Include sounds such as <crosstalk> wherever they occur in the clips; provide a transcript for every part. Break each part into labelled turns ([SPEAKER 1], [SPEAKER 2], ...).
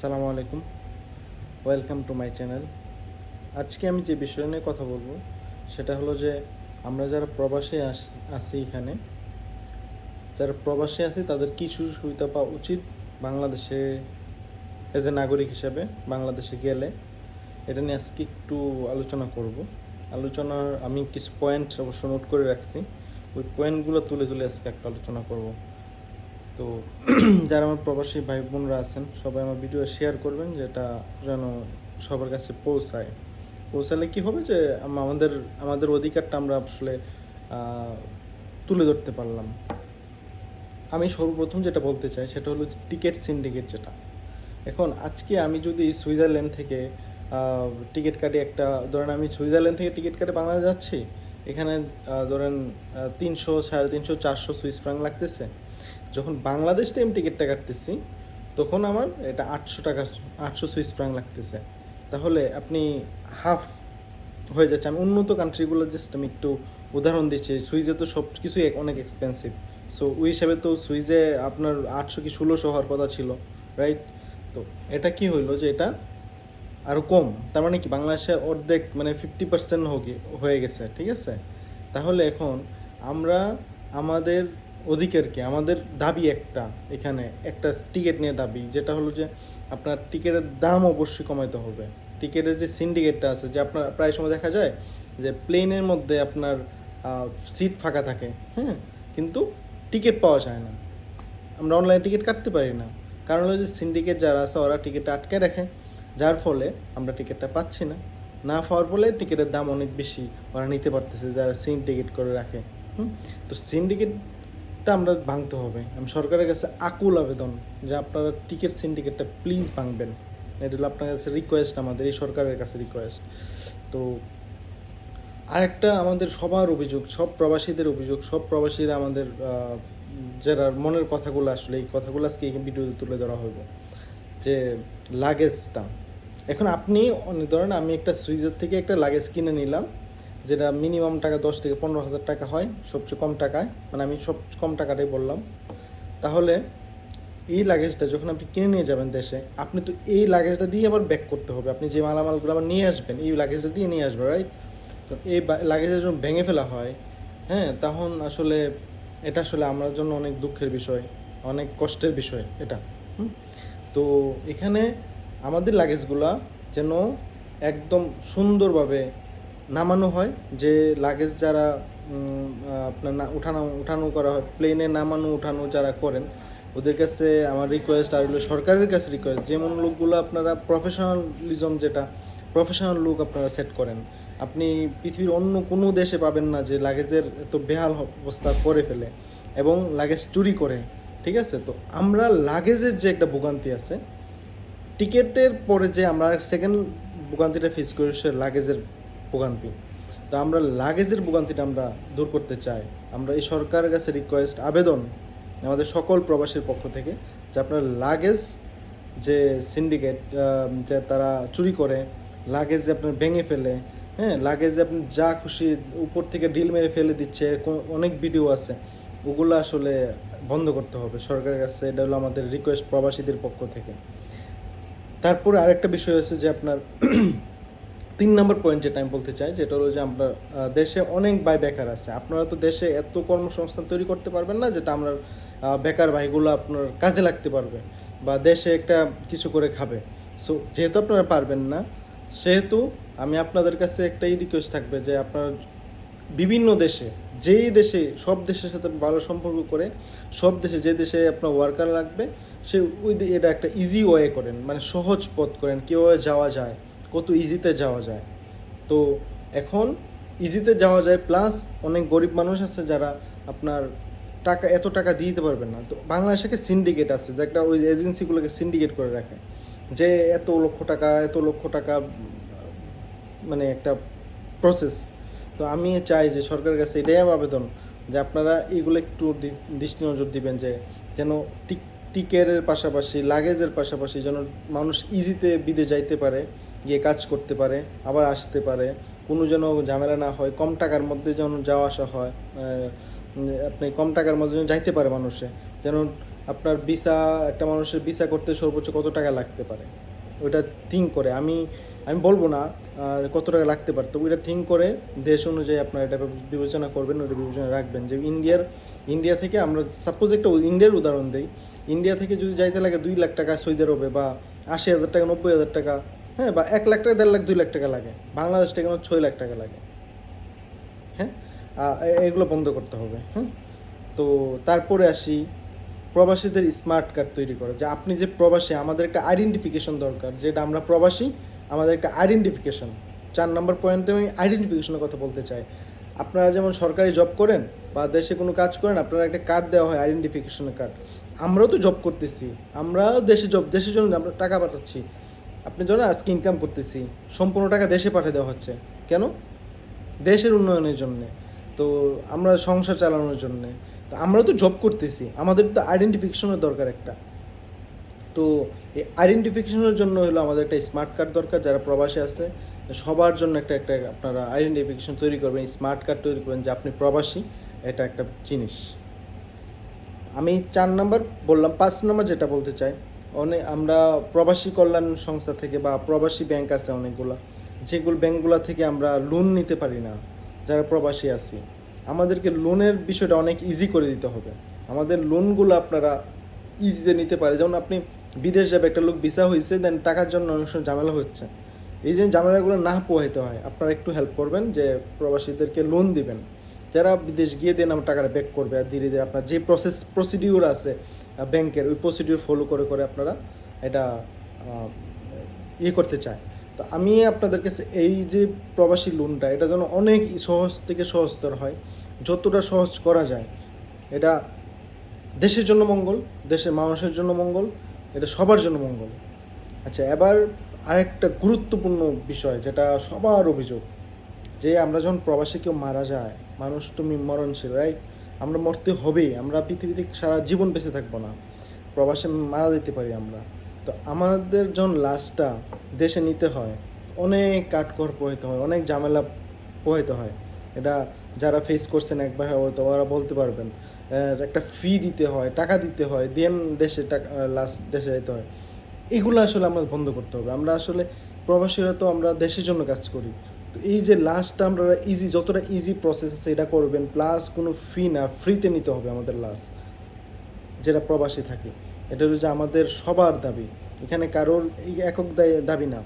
[SPEAKER 1] আসসালামু আলাইকুম। Welcome to my channel আজকে আমি যে বিষয় নিয়ে কথা বলব, সেটা হলো যে আমরা যারা প্রবাসে আস, আছি এখানে, যারা প্রবাসে আছি তাদের কি সুযোগ সুবিধা পাওয়া উচিত বাংলাদেশে এজ এ নাগরিক হিসাবে, বাংলাদেশে গেলে? এটা নিয়ে আজকে একটু আলোচনা করব। আলোচনার আমি কিছু পয়েন্ট অবশ্য নোট করে রাখছি। ওই পয়েন্টগুলো তুলে তুলে আজকে একটা আলোচনা করব। তো <clears throat> যারা আমার প্রবাসী ভাই বোনরা আছেন, সবাই আমার ভিডিও শেয়ার করবেন যেটা যেন সবার কাছে পৌঁছায়। পৌঁছালে কি হবে যে আমাদের আমাদের অধিকারটা আমরা আসলে তুলে ধরতে পারলাম। আমি সর্বপ্রথম যেটা বলতে চাই সেটা হলো টিকিট সিন্ডিকেট যেটা। এখন আজকে আমি যদি সুইজারল্যান্ড থেকে টিকিট কাটি একটা, ধরেন আমি সুইজারল্যান্ড থেকে টিকিট কাটে বাংলাদেশ যাচ্ছি এখানে ধরেন তিনশো, সাড়ে তিনশো, চারশো সুইস ফ্রাঙ্ক লাগতেছে। যখন বাংলাদেশ থেকে আমি টিকিটটা কাটতেছি, তখন আমার এটা আটশো টাকা, আটশো সুইস ফ্রাঙ্ক লাগতেছে। তাহলে আপনি হাফ হয়ে যাচ্ছে। আমি উন্নত কান্ট্রিগুলো জাস্ট আমি একটু উদাহরণ দিচ্ছি। সুইজে তো সব কিছুই অনেক এক্সপেন্সিভ সো ওই হিসাবে তো সুইজে আপনার আটশো কি ষোলোশো হওয়ার কথা ছিল রাইট তো এটা কি হইল যে এটা আরও কম। তার মানে কি? বাংলাদেশে অর্ধেক মানে ফিফটি পার্সেন্ট হয়ে গেছে, ঠিক আছে? তাহলে এখন আমরা আমাদের অধিকারকে আমাদের দাবি একটা এখানে, একটা টিকিট নিয়ে দাবি, যেটা হলো যে আপনার টিকিটের দাম অবশ্যই কমাইতে হবে। টিকিটের যে সিন্ডিকেটটা আছে, যে আপনার প্রায় সময় দেখা যায় যে প্লেনের মধ্যে আপনার সিট ফাঁকা থাকে হ্যাঁ? কিন্তু টিকিট পাওয়া যায় না। আমরা অনলাইনে টিকিট কাটতে পারি না। কারণ হলো যে সিন্ডিকেট যারা আছে, ওরা টিকিটটা আটকে রাখে। যার ফলে আমরা টিকিটটা পাচ্ছি না। না পাওয়ার ফলে টিকিটের দাম অনেক বেশি ওরা নিতে পারতেছে, যারা সিন্ডিকেট করে রাখে। হুম? তো সিন্ডিকেটটা আমরা ভাঙতে হবে। আমি সরকারের কাছে আকুল আবেদন যে আপনারা টিকিট সিন্ডিকেটটা প্লিজ ভাঙবেন। এটা হলো আপনার কাছে রিকোয়েস্ট আমাদের এই সরকারের কাছে রিকোয়েস্ট তো আরেকটা আমাদের সবার অভিযোগ, সব প্রবাসীদের অভিযোগ, সব প্রবাসীরা আমাদের যারা মনের কথাগুলো আসলে এই কথাগুলো আজকে এই ভিডিওতে তুলে ধরা হইব। যে লাগেজটা এখন আপনি, ধরেন আমি একটা সুইজের থেকে একটা লাগেজ কিনে নিলাম, যেটা মিনিমাম টাকা দশ থেকে পনেরো হাজার টাকা হয়, সবচেয়ে কম টাকায় মানে আমি সব কম টাকাটাই বললাম। তাহলে এই লাগেজটা যখন আপনি কিনে নিয়ে যাবেন দেশে, আপনি তো এই লাগেজটা দিয়ে আবার ব্যাক করতে হবে। আপনি যে মালামালগুলো আবার নিয়ে আসবেন, এই লাগেজটা দিয়ে নিয়ে আসবেন রাইট তো এই লাগেজটা যখন ভেঙে ফেলা হয় হ্যাঁ তখন আসলে এটা আসলে আমার জন্য অনেক দুঃখের বিষয়, অনেক কষ্টের বিষয় এটা। হুম? তো এখানে আমাদের লাগেজগুলা যেন একদম সুন্দরভাবে নামানো হয়, যে লাগেজ যারা আপনার না, উঠানো উঠানো করা হয় প্লেনে নামানো, উঠানো যারা করেন, ওদের কাছে আমার রিকোয়েস্ট আর হলো সরকারের কাছে রিকোয়েস্ট যেমন লোকগুলো আপনারা প্রফেশনালিজম যেটা প্রফেশনাল লুক আপনারা সেট করেন, আপনি পৃথিবীর অন্য কোনো দেশে পাবেন না যে লাগেজের এত বেহাল অবস্থা করে ফেলে এবং লাগেজ চুরি করে, ঠিক আছে? তো আমরা লাগেজের যে একটা ভোগান্তি আছে টিকেটের পরে যে আমরা সেকেন্ড ভোগান্তিটা ফেস করি সে লাগেজের ভোগান্তি। তো আমরা লাগেজের ভোগান্তিটা আমরা দূর করতে চাই। আমরা এই সরকারের কাছে রিকোয়েস্ট আবেদন আমাদের সকল প্রবাসীর পক্ষ থেকে যে আপনার লাগেজ যে সিন্ডিকেট যে তারা চুরি করে লাগেজ যে আপনার ভেঙে ফেলে হ্যাঁ লাগেজ আপনি যা খুশি উপর থেকে ডিল মেরে ফেলে দিচ্ছে অনেক ভিডিও আছে, ওগুলো আসলে বন্ধ করতে হবে। সরকারের কাছে এটা হলো আমাদের রিকোয়েস্ট প্রবাসীদের পক্ষ থেকে। তারপরে আরেকটা বিষয় আছে যে আপনার তিন নম্বর পয়েন্ট যেটা আমি বলতে চাই, যেটা হলো যে আমরা দেশে অনেক ভাই বেকার আছে। আপনারা তো দেশে এত কর্মসংস্থান তৈরি করতে পারবেন না, যেটা আমরা বেকার ভাইগুলো আপনার কাজে লাগতে পারবে বা দেশে একটা কিছু করে খাবে। সো যেহেতু আপনারা পারবেন না, সেহেতু আমি আপনাদের কাছে একটাই রিকোয়েস্ট থাকবে যে আপনার বিভিন্ন দেশে, যেই দেশে, সব দেশের সাথে ভালো সম্পর্ক করে, সব দেশে যে দেশে আপনার ওয়ার্কার লাগবে সে ওই এটা একটা ইজি ওয়ে করেন মানে সহজ পথ করেন, কীভাবে যাওয়া যায়, কত ইজিতে যাওয়া যায়। তো এখন ইজিতে যাওয়া যায় প্লাস অনেক গরিব মানুষ আছে যারা আপনার টাকা, এত টাকা দিতে পারবেন না। তো বাংলাদেশে একটা সিন্ডিকেট আছে, যে একটা ওই এজেন্সিগুলোকে সিন্ডিকেট করে রাখে, যে এত লক্ষ টাকা, এত লক্ষ টাকা মানে একটা প্রসেস তো আমি চাই যে সরকারের কাছে এটাই আবেদন, যে আপনারা এইগুলো একটু দৃষ্টি নজর দিবেন, যে যেন টিক টিকেটের পাশাপাশি, লাগেজের পাশাপাশি যেন মানুষ ইজিতে বিদে যাইতে পারে, গিয়ে কাজ করতে পারে, আবার আসতে পারে। কোনো যেন ঝামেলা না হয়, কম টাকার মধ্যে যেন যাওয়া আসা হয় আপনি কম টাকার মধ্যে যেন যাইতে পারে মানুষে। যেন আপনার ভিসা একটা মানুষের ভিসা করতে সর্বোচ্চ কত টাকা লাগতে পারে? ওইটা থিঙ্ক করে। আমি আমি বলব না কত টাকা লাগতে পারে। তো ওইটা থিঙ্ক করে, দেশ অনুযায়ী আপনার এটা বিবেচনা করবেন, ওইটা বিবেচনা রাখবেন যে ইন্ডিয়ার, ইন্ডিয়া থেকে আমরা সাপোজ একটা ইন্ডিয়ার উদাহরণ দিই। ইন্ডিয়া থেকে যদি যাইতে লাগে দুই লাখ টাকা সৌদি আরবে বা আশি হাজার টাকা, নব্বই হাজার টাকা হ্যাঁ বা এক লাখ টাকা, দেড় লাখ, দুই লাখ টাকা লাগে। বাংলাদেশ থেকে আমার ছয় লাখ টাকা লাগে। হ্যাঁ এগুলো বন্ধ করতে হবে। হ্যাঁ তো তারপরে আসি, প্রবাসীদের স্মার্ট কার্ড তৈরি করা। যে আপনি যে প্রবাসী, আমাদের একটা আইডেন্টিফিকেশন দরকার। যেটা আমরা প্রবাসী, আমাদের একটা আইডেন্টিফিকেশন চার নম্বর পয়েন্টে আমি আইডেন্টিফিকেশনের কথা বলতে চাই। আপনারা যেমন সরকারি জব করেন বা দেশে কোনো কাজ করেন, আপনারা একটা কার্ড দেওয়া হয় আইডেন্টিফিকেশনের কার্ড আমরাও তো জব করতেছি। আমরাও দেশে জব দেশের জন্য আমরা টাকা পাঠাচ্ছি। আপনি জানেন আজকে ইনকাম করতেছি, সম্পূর্ণ টাকা দেশে পাঠিয়ে দেওয়া হচ্ছে। কেন? দেশের উন্নয়নের জন্যে। তো আমরা সংসার চালানোর জন্যে। তো আমরা তো জব করতেছি, আমাদের তো আইডেন্টিফিকেশনের দরকার একটা। তো এই আইডেন্টিফিকেশনের জন্য হলো আমাদের একটা স্মার্ট কার্ড দরকার, যারা প্রবাসী আছে। সবার জন্য একটা একটা আপনারা আইডেন্টিফিকেশন তৈরি করবেন স্মার্ট কার্ড তৈরি করবেন যে আপনি প্রবাসী, এটা একটা জিনিস। আমি চার নাম্বার বললাম, পাঁচ নাম্বার যেটা বলতে চাই অনেক আমরা প্রবাসী কল্যাণ সংস্থা থেকে বা প্রবাসী ব্যাংক আছে অনেকগুলো, যেগুলো ব্যাংকগুলো থেকে আমরা লোন নিতে পারি না, যারা প্রবাসী আছি। আমাদেরকে লোনের বিষয়টা অনেক ইজি করে দিতে হবে। আমাদের লোনগুলো আপনারা ইজিতে নিতে পারে। যেমন আপনি বিদেশ যাবে, একটা লোক ভিসা হয়েছে দেন টাকার জন্য অনেক সময় ঝামেলা হচ্ছে। এই যে ঝামেলাগুলো না পোহাইতে হয়, আপনারা একটু হেল্প করবেন যে প্রবাসীদেরকে লোন দিবেন। যারা বিদেশ গিয়ে দেন আমার টাকাটা ব্যাক করবে আর ধীরে ধীরে আপনার যে প্রসেস প্রসিডিউর আছে ব্যাংকের ওই প্রসিডিউর ফলো করে করে আপনারা এটা ইয়ে করতে চায়। তো আমি আপনাদের কাছে এই যে প্রবাসী লোনটা এটা যেন অনেক সহজ থেকে সহজতর হয়, যতটা সহজ করা যায়। এটা দেশের জন্য মঙ্গল, দেশের মানুষের জন্য মঙ্গল, এটা সবার জন্য মঙ্গল। আচ্ছা এবার আরেকটা গুরুত্বপূর্ণ বিষয়, যেটা সবার অভিযোগ, যে আমরা যখন প্রবাসী কেউ মারা যায় মানুষ তুমি মরণশীল রাইট আমরা মরতে হবেই, আমরা পৃথিবীতে সারা জীবন বেঁচে থাকব না। প্রবাসে মারা যেতে পারি আমরা। তো আমাদের যখন লাশটা দেশে নিতে হয়, অনেক কাঠকর পোহাইতে হয়, অনেক ঝামেলা পোহাইতে হয়। এটা যারা ফেস করছেন একবার হয়তো ওরা বলতে পারবেন। একটা ফি দিতে হয়, টাকা দিতে হয়, দেন দেশে টাকা লাস্ট দেশে যেতে হয়। এগুলো আসলে আমরা বন্ধ করতে হবে। আমরা আসলে প্রবাসীরা তো আমরা দেশের জন্য কাজ করি। তো এই যে লাস্টটা আমরা ইজি যতটা ইজি প্রসেস আছে এটা করবেন প্লাস কোনো ফি না ফ্রিতে নিতে হবে আমাদের লাস্ট যেটা প্রবাসী থাকে। এটা হচ্ছে আমাদের সবার দাবি, এখানে কারোর একক দাবি না।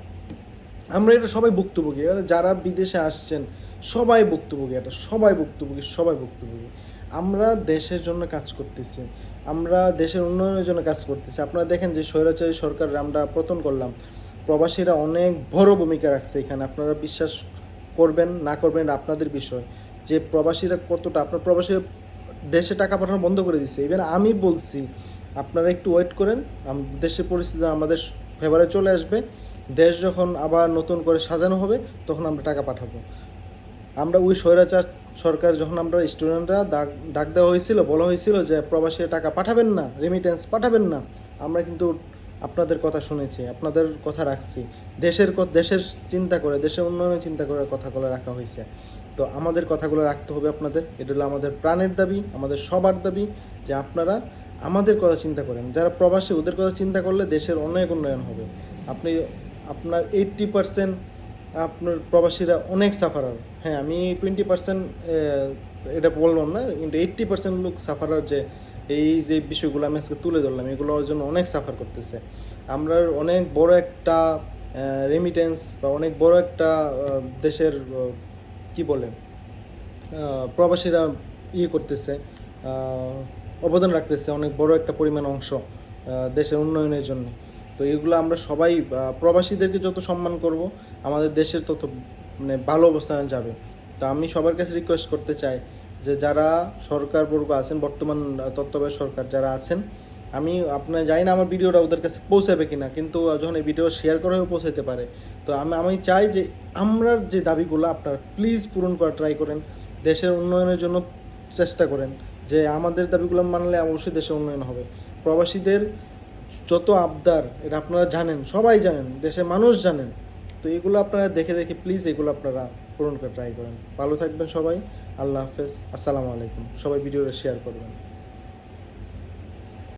[SPEAKER 1] আমরা এটা সবাই ভুক্তভোগী যারা বিদেশে আসছেন, সবাই ভুক্তভোগী, এটা সবাই ভুক্তভোগী সবাই ভুক্তভোগী। আমরা দেশের জন্য কাজ করতেছি, আমরা দেশের উন্নয়নের জন্য কাজ করতেছি। আপনারা দেখেন যে স্বৈরাচারী সরকার আমরা পতন করলাম প্রবাসীরা অনেক বড় ভূমিকা রাখছে এখানে। আপনারা বিশ্বাস করবেন, না করবেন আপনাদের বিষয়। যে প্রবাসীরা কতটা, আপনার প্রবাসী দেশে টাকা পাঠানো বন্ধ করে দিচ্ছে ইভেন আমি বলছি, আপনারা একটু ওয়েট করেন। দেশের পরিস্থিতি আমাদের ফেভারে চলে আসবে। দেশ যখন আবার নতুন করে সাজানো হবে, তখন আমরা টাকা পাঠাবো। আমরা ওই স্বৈরাচার সরকার যখন আমরা স্টুডেন্টরা ডাক ডাক দেওয়া হয়েছিল, বলা হয়েছিল যে প্রবাসী টাকা পাঠাবেন না রেমিটেন্স পাঠাবেন না। আমরা কিন্তু আপনাদের কথা শুনেছি, আপনাদের কথা রাখছি। দেশের দেশের চিন্তা করে, দেশের উন্নয়নের চিন্তা করে কথাগুলো রাখা হয়েছে। তো আমাদের কথাগুলো রাখতে হবে আপনাদের। এটা হলো আমাদের প্রাণের দাবি, আমাদের সবার দাবি যে আপনারা আমাদের কথা চিন্তা করেন। যারা প্রবাসী, ওদের কথা চিন্তা করলে দেশের অনেক উন্নয়ন হবে। আপনি, আপনার এইট্টি পার্সেন্ট আপনার প্রবাসীরা অনেক সাফারার হ্যাঁ আমি টোয়েন্টি পার্সেন্ট এটা বললাম না, কিন্তু এইট্টি পার্সেন্ট লোক সাফারার যে এই যে বিষয়গুলো আমি আজকে তুলে ধরলাম, এগুলোর জন্য অনেক সাফার করতেছে। আমরা অনেক বড় একটা রেমিটেন্স বা অনেক বড় একটা দেশের কি বলে প্রবাসীরা ইয়ে করতেছে অবদান রাখতেছে অনেক বড় একটা পরিমাণ অংশ দেশের উন্নয়নের জন্য। তো এগুলো আমরা সবাই প্রবাসীদেরকে যত সম্মান করব, আমাদের দেশের তত মানে ভালো অবস্থানে যাবে। তো আমি সবার কাছে রিকোয়েস্ট করতে চাই যে যারা সরকার বর্গ আছেন, বর্তমান তত্ত্বাবধায়ক সরকার যারা আছেন, আমি আপনার, জানি না আমার ভিডিওটা ওদের কাছে পৌঁছাবে কিনা, কিন্তু যখন এই ভিডিও শেয়ার করা হয়ে পৌঁছাতে পারে, তো আমি আমি চাই যে আমরা যে দাবিগুলো আপনারা প্লিজ পূরণ করার ট্রাই করেন, দেশের উন্নয়নের জন্য চেষ্টা করেন, যে আমাদের দাবিগুলো মানলে অবশ্যই দেশের উন্নয়ন হবে। প্রবাসীদের যত আবদার, এটা আপনারা জানেন, সবাই জানেন, দেশের মানুষ জানেন, তো এগুলো আপনারা দেখে দেখে প্লিজ এগুলো আপনারা পূরণ করে ট্রাই করেন। ভালো থাকবেন সবাই। আল্লাহ হাফেজ। আসসালামু আলাইকুম। সবাই ভিডিওটা শেয়ার করবেন।